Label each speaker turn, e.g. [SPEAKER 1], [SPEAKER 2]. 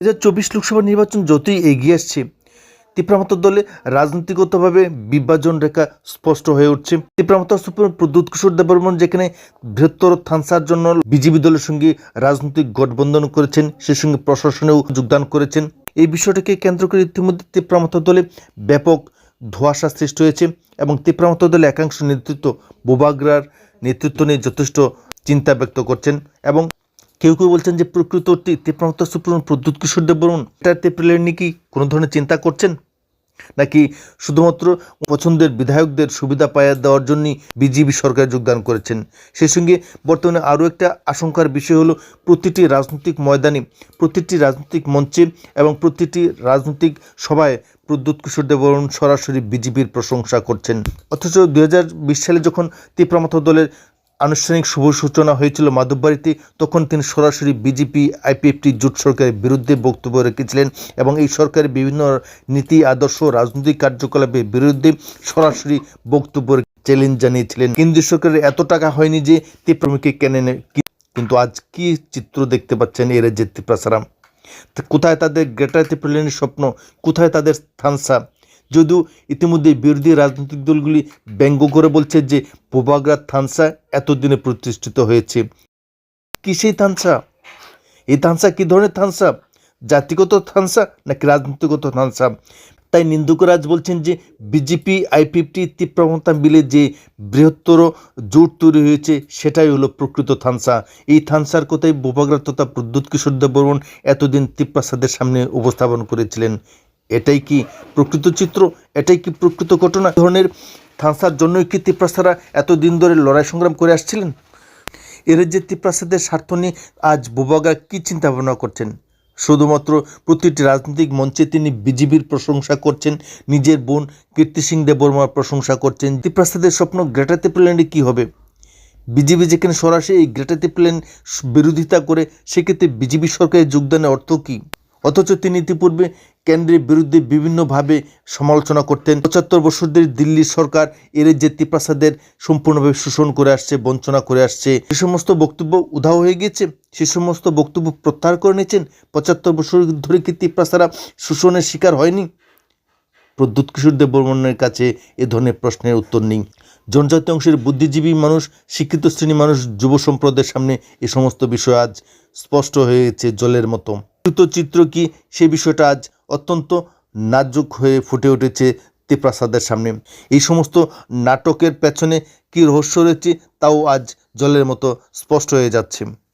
[SPEAKER 1] দু হাজার চব্বিশ লোকসভা নির্বাচন যতই এগিয়ে আসছে তীব্রামত দলে রাজনৈতিকগতভাবে বিভাজন রেখা স্পষ্ট হয়ে উঠছে। তীব্রামত সুপ্রিম প্রদ্যুৎ কিশোর দেববর্মন, যেখানে বৃহত্তর থানসার জন্য বিজেপি দলের সঙ্গে রাজনৈতিক গঠবন্ধন করেছেন, সেই সঙ্গে প্রশাসনেও যোগদান করেছেন। এই বিষয়টাকে কেন্দ্র করে ইতিমধ্যে তীব্রামত দলে ব্যাপক ধোঁয়াশা সৃষ্টি হয়েছে এবং তীব্রামত দলে একাংশ নেতৃত্ব বোবাগ্রার নেতৃত্ব নিয়ে যথেষ্ট চিন্তা ব্যক্ত করছেন এবং কেউ কেউ বলছেন যে প্রকৃত তীব্রামত সুপ্রিম প্রদ্যুৎ কিশোর দেববর্মন এটা তীব্রের নিয়ে কি কোনো ধরনের চিন্তা করছেন? নাকি শুধুমাত্র পছন্দের বিধায়কদের সুবিধা পাইয়ে দেওয়ার জন্যই বিজেপি সরকার যোগদান করেছেন? সেই সঙ্গে বর্তমানে আরও একটা আশঙ্কার বিষয় হলো প্রতিটি রাজনৈতিক ময়দানে, প্রতিটি রাজনৈতিক মঞ্চে এবং প্রতিটি রাজনৈতিক সভায় প্রদ্যুৎ কিশোর দেববর্মন সরাসরি বিজেপির প্রশংসা করছেন। অথচ দু হাজার বিশ সালে যখন তীব্রমত দলের আনুষ্ঠানিক শুভ সূচনা হয়েছিল মাধববাড়িতে। তখন তিনি সরাসরি বিজেপি আইপিএফটি জোট সরকারের বিরুদ্ধে বক্তব্য রেখেছিলেন এবং এই সরকারের বিভিন্ন নীতি, আদর্শ, রাজনৈতিক কার্যকলাপের বিরুদ্ধে সরাসরি বক্তব্য চ্যালেঞ্জ জানিয়েছিলেন। কেন্দ্রীয় সরকারের এত টাকা হয়নি যে তীব্রমীকে কেনে কিন্তু আজ কি চিত্র দেখতে পাচ্ছেন এর যে ত্রিপ্রাসারাম তা কোথায় তাদের গ্রেটার ত্রিপুরালেনের স্বপ্ন? কোথায় তাদের থানসা যদিও ইতিমধ্যে বিরোধী রাজনৈতিক দলগুলি ব্যঙ্গ করে বলছে যে পোবাগ্রা থানসা এতদিনে প্রতিষ্ঠিত হয়েছে। কি সেই থানসা? এই থানসা কী ধরনের থানসা? জাতিগত থানসা নাকি রাজনীতিগত থানসা? তাই নিন্দুকরাজ বলছেন যে বিজেপি আইপিএফটি তীব্রমতা মিলে যে বৃহত্তর জোট তৈরি হয়েছে, সেটাই হলো প্রকৃত থানসা। এই থানসার কথাই বোপাগ্রা তথা প্রদ্যুৎ কিশোর দেববর্মন এতদিন তীব্রাসাদের সামনে উপস্থাপন করেছিলেন। এটাই কি প্রকৃত চিত্র? এটাই কি প্রকৃত ঘটনা? ধরনের থানসার জন্যই কি তীব্রাসারা এতদিন ধরে লড়াই সংগ্রাম করে আসছিলেন? এর যে তীব্রাসাদের স্বার্থ নিয়ে আজ বোবাগা কী চিন্তা ভাবনা করছেন? শুধুমাত্র প্রতিটি রাজনৈতিক মঞ্চে তিনি বিজেপির প্রশংসা করছেন, নিজের বোন কীর্তি সিং দেববর্মার প্রশংসা করছেন। তীব্রাসাদের স্বপ্ন গ্রেটার ত্রিপুরাল্যান্ডে কী হবে? বিজেপি যেখানে সরাসরি এই গ্রেটার ত্রিপুরাল্যান্ড বিরোধিতা করে, সেক্ষেত্রে বিজেপি সরকারের যোগদানের অর্থ কী? অথচ তিনি ইতিপূর্বে কেন্দ্রের বিরুদ্ধে বিভিন্নভাবে সমালোচনা করতেন। পঁচাত্তর বছর ধরে দিল্লি সরকার এর যে ত্রিপ্রাসাদের সম্পূর্ণভাবে শোষণ করে আসছে, বঞ্চনা করে আসছে। সে সমস্ত বক্তব্য উধাও হয়ে গিয়েছে, সে সমস্ত বক্তব্য প্রত্যাহার করে নিয়েছেন। পঁচাত্তর বছর ধরে কি ত্রিপ্রাসারা শোষণের শিকার হয়নি? প্রদ্যুৎ কিশোর দেববর্মনের কাছে এ ধরনের প্রশ্নের উত্তর নেই। জনজাতি অংশের বুদ্ধিজীবী মানুষ, শিক্ষিত শ্রেণি মানুষ, যুব সম্প্রদায়ের সামনে এ সমস্ত বিষয় আজ স্পষ্ট হয়েছে জলের মতো। চিত্র কি? সে বিষয়টা আজ অত্যন্ত নাজুক হয়ে ফুটে উঠেছে তেপ্রাসাদের সামনে। এই সমস্ত নাটকের পেছনে কী রহস্য রয়েছে, তাও আজ জলের মতো স্পষ্ট হয়ে যাচ্ছে।